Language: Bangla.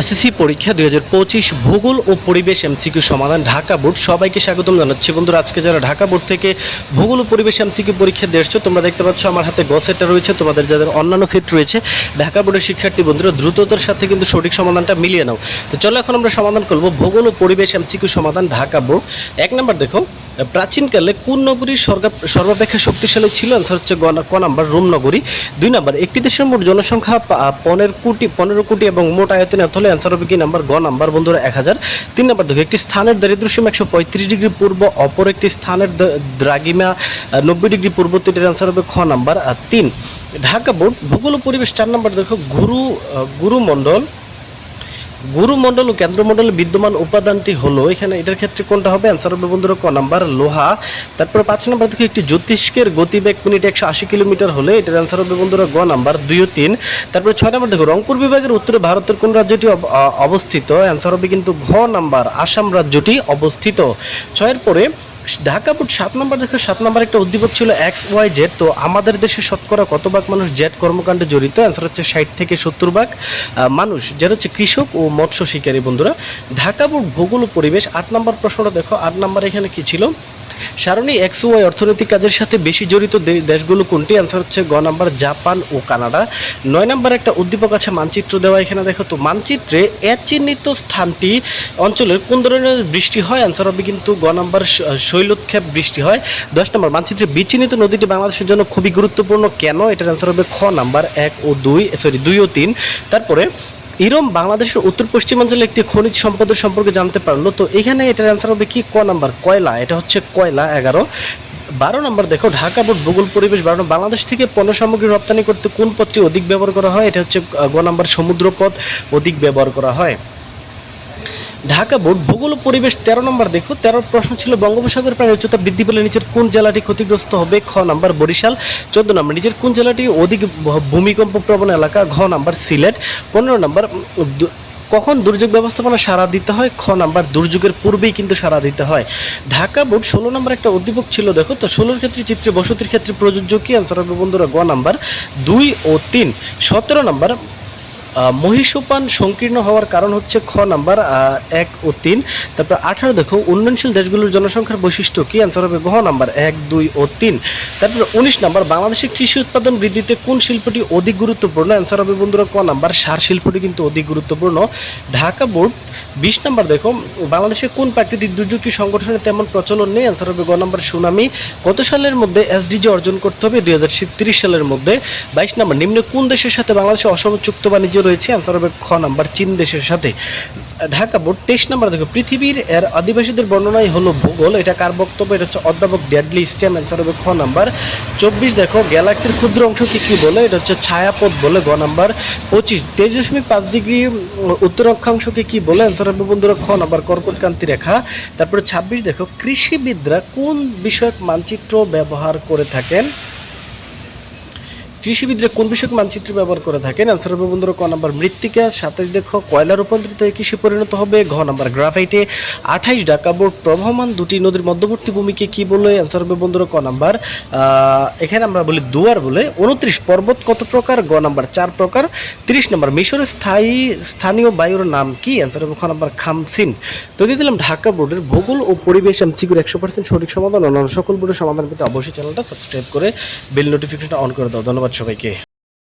এসএসসি পরীক্ষা দুই হাজার পঁচিশ ভূগোল ও পরিবেশ এমসিকিউ সমাধান ঢাকা বোর্ড। সবাইকে স্বাগতম জানাচ্ছি। বন্ধুরা, আজকে যারা ঢাকা বোর্ড থেকে ভূগোল ও পরিবেশ এমসিকিউ পরীক্ষা দিয়ে এসছো, তোমরা দেখতে পাচ্ছ আমার হাতে গ রয়েছে। তোমাদের যাদের অন্যান্য সেট রয়েছে, ঢাকা বোর্ডের শিক্ষার্থী বন্ধুরা, দ্রুততার সাথে কিন্তু সঠিক সমাধানটা মিলিয়ে নাও। তো চলো এখন আমরা সমাধান করব ভূগোল ও পরিবেশ এমসিকিউ সমাধান ঢাকা বোর্ড। এক নম্বর দেখো প্রাচীনকালে কোন নগরী সর্বাপেক্ষা শক্তিশালী ছিল? অ্যান্সার হচ্ছে ক নাম্বার রোম নগরী। দুই নাম্বার, একটি দেশের মোট জনসংখ্যা পনেরো কোটি পনেরো কোটি এবং মোট আয়তনে এত হলে অ্যান্সার হবে কি নাম্বার? গ নাম্বার, বন্ধুরা, এক হাজার। তিন নাম্বার, দেখো, একটি স্থানের দারিদ্র্যসীমা একশো পঁয়ত্রিশ ডিগ্রি পূর্ব, অপর একটি স্থানের দ- দ্রাঘিমা নব্বই ডিগ্রি পূর্ব এটার অ্যান্সার হবে খ নাম্বার। আর তিন, ঢাকা বোর্ড, ভূগোল পরিবেশ, চার নাম্বার, দেখো, গুরু গুরুমণ্ডল গুরুমণ্ডল ও কেন্দ্রমণ্ডলে বিদ্যমান উপাদানটি হলো, এখানে এটার ক্ষেত্রে কোনটা হবে? অ্যান্সার হবে বন্ধুরা, ক নাম্বার, লোহা। তারপর পাঁচ নাম্বার দেখো, একটি জ্যোতিষ্কের গতিবেগ মিনিটে একশো আশি কিলোমিটার হলে, এটার অ্যান্সার হবে বন্ধুরা, গ নাম্বার, দুই ও তিন। তারপরে ছয় নাম্বার দেখো, রংপুর বিভাগের উত্তরে ভারতের কোন রাজ্যটি অব- অবস্থিত? অ্যান্সার হবে কিন্তু ঘ নাম্বার, আসাম রাজ্যটি অবস্থিত। ছয়ের পরে ঢাকা বোর্ড সাত নম্বর দেখো সাত নম্বর একটা উদ্দীপক ছিল এক্স ওয়াই জেড, তো আমাদের দেশে শতকরা কত ভাগ মানুষ জেড কর্মকাণ্ডে জড়িত? অ্যান্সার হচ্ছে ষাট থেকে সত্তর ভাগ মানুষ। যারা হচ্ছে কৃষক ও মৎস্য শিকারী বন্ধুরা, ঢাকা বোর্ড ভূগোল পরিবেশ আট নম্বর প্রশ্নটা দেখো। আট নম্বর এখানে কি ছিল? সারণী, এক্স ওয়াই অর্থনৈতিক কাজের সাথে বেশি জড়িত দেশগুলো কোনটি? অ্যান্সার হচ্ছে গ নাম্বার জাপান ও কানাডা। নয় নাম্বার একটা উদ্দীপক আছে মানচিত্র দেওয়া এখানে, দেখো তো। মানচিত্রে এ চিহ্নিত স্থানটি অঞ্চলের কোন ধরনের বৃষ্টি হয়? অ্যান্সার হবে কিন্তু গ নাম্বার শৈলোৎক্ষেপ বৃষ্টি হয়। দশ নম্বর, মানচিত্রে বিচিহ্নিত নদীটি বাংলাদেশের জন্য খুবই গুরুত্বপূর্ণ। কেন? এটার অ্যান্সার হবে খ নাম্বার এক ও দুই সরি দুই ও তিন। তারপরে ইরম, বাংলাদেশের উত্তর পশ্চিমাঞ্চলে একটি খনিজ সম্পদের সম্পর্কে জানতে পারল। তো এখানে এটার অ্যান্সার হবে কি? ক নাম্বার, কয়লা। এটা হচ্ছে কয়লা, এগারো। বারো নম্বর, দেখো, ঢাকা বোর্ড, ভূগোল, পরিবেশ, বারো। বাংলাদেশ থেকে পণ্য সামগ্রী রপ্তানি করতে কোন পথটি অধিক ব্যবহার করা হয়? এটা হচ্ছে গ নাম্বার, সমুদ্রপথ অধিক ব্যবহার করা হয়। ঢাকা বোর্ড ভূগোল পরিবেশ তেরো নম্বর দেখো তেরো প্রশ্ন ছিল, বঙ্গোপসাগর প্রাণী উচ্চতা বৃদ্ধি পেলে নিচের কোন জেলাটি ক্ষতিগ্রস্ত হবে? খ নাম্বার বরিশাল, চোদ্দ নম্বর নিচের কোন জেলাটি অধিক ভূমিকম্প প্রবণ এলাকা? ঘ নাম্বার সিলেট, পনেরো নম্বর কখন দুর্যোগ ব্যবস্থাপনা সারা দিতে হয়? খ নাম্বার দুর্যোগের পূর্বেই কিন্তু সারা দিতে হয়। ঢাকা বোর্ড ষোলো নম্বর একটা উদ্দীপক ছিল, দেখো তো, ষোলোর ক্ষেত্রে চিত্রে বসতির ক্ষেত্রে প্রযোজ্য কি? আনসার হবে বন্ধুরা, গ নাম্বার দুই ও তিন। সতেরো নম্বর আহ, মহীসোপান সংকীর্ণ হওয়ার কারণ হচ্ছে খ নাম্বার এক ও তিন। তারপর আঠারো দেখো উন্নয়নশীল দেশগুলোর জনসংখ্যার বৈশিষ্ট্য কি? অ্যান্সার হবে ঘ নাম্বার এক দুই ও তিন। তারপর উনিশ নাম্বার বাংলাদেশের কৃষি উৎপাদন বৃদ্ধিতে কোন শিল্পটি অধিক গুরুত্বপূর্ণ? অ্যান্সার হবে বন্ধুরা ক নাম্বার সার শিল্পটি কিন্তু অধিক গুরুত্বপূর্ণ। ঢাকা বোর্ড বিশ নাম্বার দেখো বাংলাদেশে কোন প্রাকৃতিক দুর্যোগটি সংগঠনের তেমন প্রচলন নেই? অ্যান্সার হবে গ নাম্বার সুনামি। কত সালের মধ্যে এসডিজি অর্জন করতে হবে? দুই সালের মধ্যে। বাইশ নাম্বার নিম্নে কোন দেশের সাথে বাংলাদেশে অসম চুক্ত বাণিজ্য রয়েছে অ্যান্সার হবে খ নাম্বার চীন দেশের সাথে। ঢাকা বোর্ড তেইশ নাম্বার দেখো, পৃথিবীর এর আদিবাসীদের বর্ণনাই হলো ভূগোল। এটা কার বক্তব্য? এটা হচ্ছে অধ্যাপক ড্যাডলি স্ট্যাম অ্যান্সার হবে খ নাম্বার চব্বিশ। দেখো, গ্যালাক্সির ক্ষুদ্র অংশকে কী বলে? এটা হচ্ছে ছায়াপথ বলে গ নাম্বার পঁচিশ। তেইশ দশমিক পাঁচ ডিগ্রি উত্তর অক্ষাংশকে কি বলে? অ্যান্সার হবে বন্ধুরা খ নাম্বার কর্কটকান্তি রেখা। তারপরে ছাব্বিশ, দেখো, কৃষিবিদরা কোন বিষয়ক মানচিত্র ব্যবহার করে থাকেন? কৃষিবিদরা কোন বিষয়ক মানচিত্র ব্যবহার করে থাকেন? অ্যান্সার হবে বন্ধুরা, ক নাম্বার মৃত্তিকা, সাতাশ দেখো, কয়লা রূপান্তরিত হয়ে কৃষি পরিণত হবে? ঘ নাম্বার গ্রাফাইটে, আঠাইশ ঢাকা বোর্ড প্রবহমান দুটি নদীর মধ্যবর্তী ভূমিকে কি বলে অ্যান্সার হবে বন্ধুরা, ক নাম্বার এখানে আমরা বলি দুয়ার বলে, উনত্রিশ পর্বত কত প্রকার? গ নাম্বার চার প্রকার, তিরিশ নম্বর মিশরের স্থায়ী, স্থানীয় বায়ুর নাম কি? অ্যান্সার হবে খ নাম্বার খামসিন। তো দিয়ে দিলাম ঢাকা বোর্ডের ভূগোল ও পরিবেশ এমসিকিউর একশো পার্সেন্ট সঠিক সমাধান অন্যান্য সকল বোর্ডের সমাধান পেতে অবশ্যই চ্যানেলটা সাবস্ক্রাইব করে বেল নোটিফিকেশনটা অন করে দাও। ধন্যবাদ সবাইকে